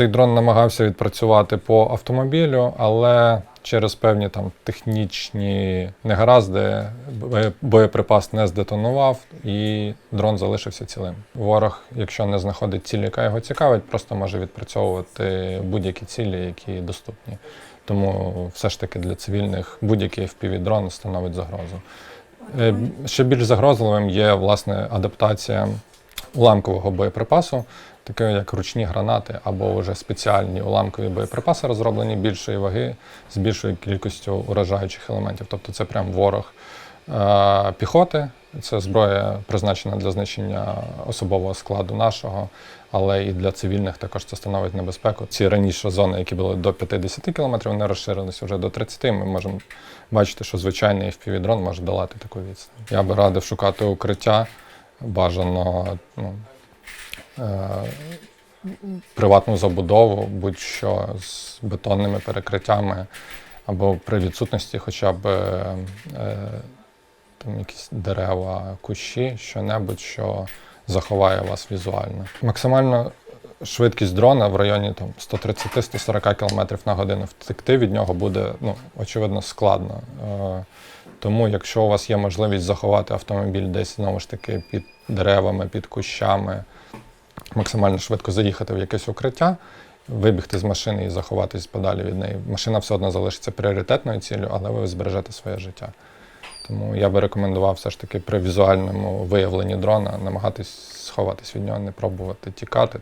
цей дрон намагався відпрацювати по автомобілю, але через певні там технічні негаразди боєприпас не здетонував і дрон залишився цілим. Ворог, якщо не знаходить ціль, яка його цікавить, просто може відпрацьовувати будь-які цілі, які доступні. Тому все ж таки для цивільних будь-який FPV-дрон становить загрозу. Е, Ще більш загрозливим є власне адаптація уламкового боєприпасу, таке як ручні гранати або вже спеціальні уламкові боєприпаси, розроблені більшої ваги з більшою кількістю уражаючих елементів. Тобто це прям ворог е, піхоти. Це зброя призначена для знищення особового складу нашого, але і для цивільних також це становить небезпеку. Ці раніше зони, які були до 50 км, вони розширилися вже до 30. Ми можемо бачити, що звичайний FPV-дрон може долати таку відстань. Я би радив шукати укриття, бажано ну, приватну забудову, будь-що з бетонними перекриттями, або при відсутності хоча б е, е, там якісь дерева, кущі, що-небудь, що заховає вас візуально. Максимально швидкість дрона в районі там, 130-140 км на годину втекти від нього буде, ну, очевидно, складно. Е, Тому, якщо у вас є можливість заховати автомобіль десь знову ж таки під деревами, під кущами, максимально швидко заїхати в якесь укриття, вибігти з машини і заховатись подалі від неї. Машина все одно залишиться пріоритетною ціллю, але ви збережете своє життя. Тому я би рекомендував все ж таки при візуальному виявленні дрона намагатись сховатись від нього, не пробувати тікати.